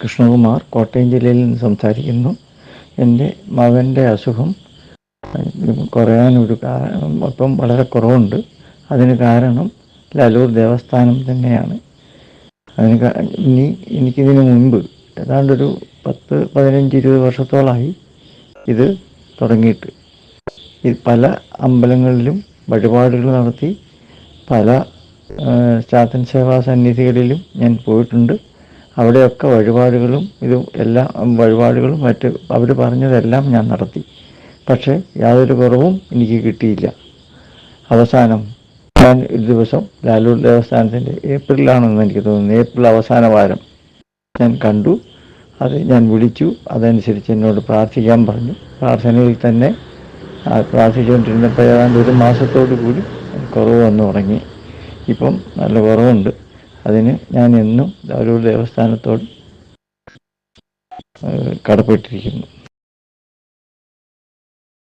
കൃഷ്ണകുമാർ കോട്ടയം ജില്ലയിൽ നിന്ന് സംസാരിക്കുന്നു. എന്റെ മകന്റെ അസുഖം കുറയാനൊരു ഇപ്പം വളരെ കുറവുണ്ട്. അതിന് കാരണം ലലൂർ ദേവസ്ഥാനം തന്നെയാണ്. അതിന് ഇനി എനിക്കിതിന് മുൻപ് ഏതാണ്ടൊരു പത്ത് പതിനഞ്ച് ഇരുപത് വർഷത്തോളമായി ഇത് തുടങ്ങിയിട്ട്. പല അമ്പലങ്ങളിലും വഴിപാടുകൾ നടത്തി പല ചാത്തൻ സേവാ സന്നിധികളിലും ഞാൻ പോയിട്ടുണ്ട്. അവിടെയൊക്കെ വഴിപാടുകളും ഇതും എല്ലാം വഴിപാടുകളും മറ്റ് അവർ പറഞ്ഞതെല്ലാം ഞാൻ നടത്തി. പക്ഷേ യാതൊരു കുറവും എനിക്ക് കിട്ടിയില്ല. അവസാനം ഞാൻ ഒരു ദിവസം ലാലൂർ ദേവസ്ഥാനത്തിന്റെ ഏപ്രിലാണെന്ന് എനിക്ക് തോന്നുന്നു. ഏപ്രിൽ അവസാന വാരം ഞാൻ കണ്ടു. അത് ഞാൻ വിളിച്ചു. അതനുസരിച്ച് എന്നോട് പ്രാർത്ഥിക്കാൻ പറഞ്ഞു. പ്രാർത്ഥനയിൽ തന്നെ പ്രാർത്ഥിച്ചുകൊണ്ടിരുന്നപ്പോൾ ഏതാണ്ട് ഒരു മാസത്തോടു കൂടി കുറവ് വന്നു തുടങ്ങി ഇപ്പം നല്ല കുറവുണ്ട്. അതിന് ഞാൻ എന്നും ഒരു ദേവസ്ഥാനത്തോട് കടപ്പെട്ടിരിക്കുന്നു.